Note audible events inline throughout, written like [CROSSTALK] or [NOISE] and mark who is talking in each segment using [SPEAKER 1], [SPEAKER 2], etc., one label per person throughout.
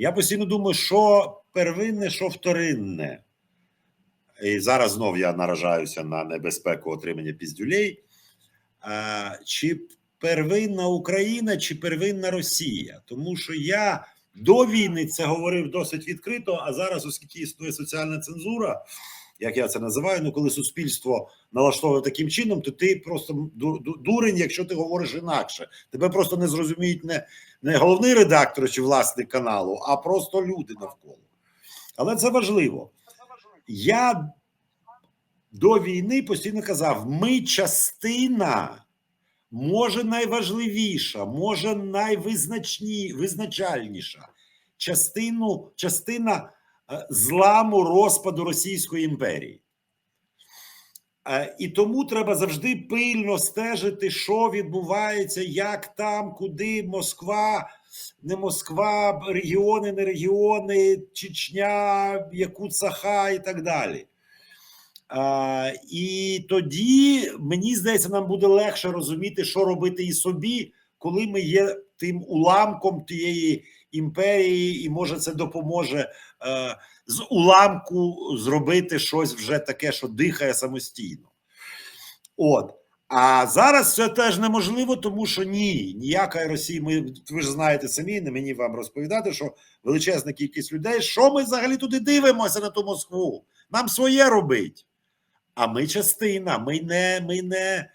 [SPEAKER 1] Я постійно думаю, що первинне, що вторинне. І зараз знов я наражаюся на небезпеку отримання піздюлей. А, чи первинна Україна, чи первинна Росія? Тому що я до війни це говорив досить відкрито, а зараз, оскільки існує соціальна цензура, як я це називаю, ну коли суспільство налаштовує таким чином, то ти просто ду- ду- дурень, якщо ти говориш інакше. Тебе просто не зрозуміють не, не головний редактор чи власник каналу, а просто люди навколо. Але це важливо. Я до війни постійно казав: ми частина, може найважливіша, може найвизначні, визначальніша частину, частина зламу розпаду Російської імперії. Е, І тому треба завжди пильно стежити, що відбувається, як там, куди Москва, не Москва, регіони, не регіони, Чечня, Якут Саха і так далі. А, і тоді мені здається, нам буде легше розуміти, що робити і собі, коли ми є тим уламком тієї імперії, і може це допоможе е, з уламку зробити щось вже таке, що дихає самостійно. От. А зараз це теж неможливо, тому що ні, ніякої Росії. Ми ви ж знаєте самі, не мені вам розповідати, що величезна кількість людей, що ми взагалі туди дивимося на ту Москву? Нам своє робить. А ми частина, ми не, ми не,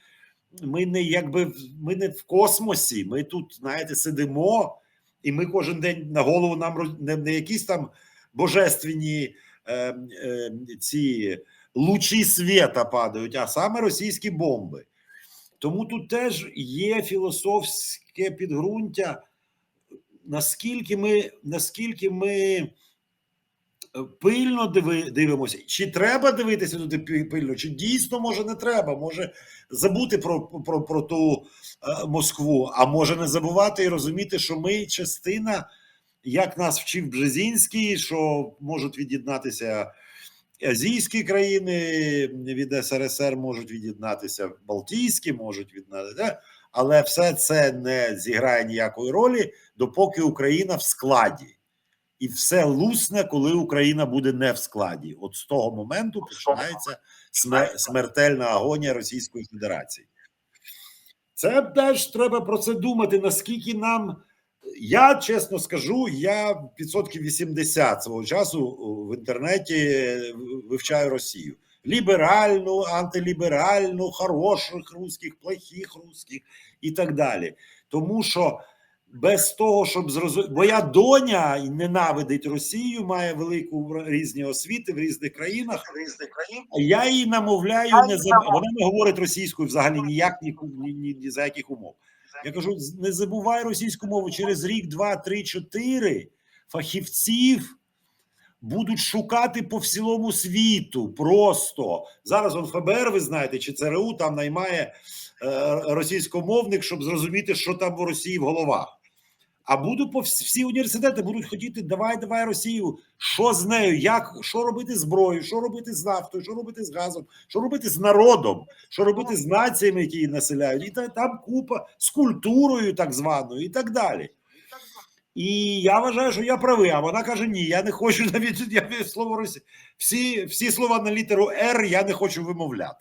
[SPEAKER 1] ми не якби ми не в космосі. Ми тут, знаєте, сидимо, і ми кожен день на голову нам не, не якісь там божественні е, е, ці лучі світа падають, а саме російські бомби. Тому тут теж є філософське підґрунтя, наскільки ми, наскільки ми пильно диви, дивимося, чи треба дивитися туди пильно, чи дійсно може не треба, може забути про, про, про ту е, Москву, а може не забувати і розуміти, що ми частина, як нас вчив Бжезінський, що можуть від'єднатися азійські країни від СРСР, можуть від'єднатися Балтійські, можуть від'єднатися, але все це не зіграє ніякої ролі, допоки Україна в складі і все лусне, коли Україна буде не в складі. От з того моменту починається смертельна агонія Російської Федерації. Це теж треба про це думати. Наскільки нам я чесно скажу, я відсотків 80 свого часу в інтернеті вивчаю Росію. Ліберальну, антиліберальну, хороших русських, плохих русських і так далі. Тому що без того, щоб зрозуміти, моя доня ненавидить Росію, має велику різні освіти в різних країнах. А Я її намовляю, не заб... вона не говорить російською взагалі ніяк ні, ні, ні, ні за яких умов. Я кажу: не забувай російську мову через рік, два, три, чотири фахівців будуть шукати по всілому світу. Просто зараз он ФБР, ви знаєте, чи ЦРУ там наймає е, російськомовник, щоб зрозуміти, що там в Росії в головах. А будуть по всі університети будуть хотіти, давай, давай Росію. Що з нею? Як що робити з зброєю, що робити з нафтою, що робити з газом, що робити з народом, що робити з націями, які її населяють, і та, там купа з культурою, так званою, і так далі. І я вважаю, що я правий. А вона каже: ні, я не хочу [LAUGHS] навіть я слово Росі. Всі, всі слова на літеру Р я не хочу вимовляти.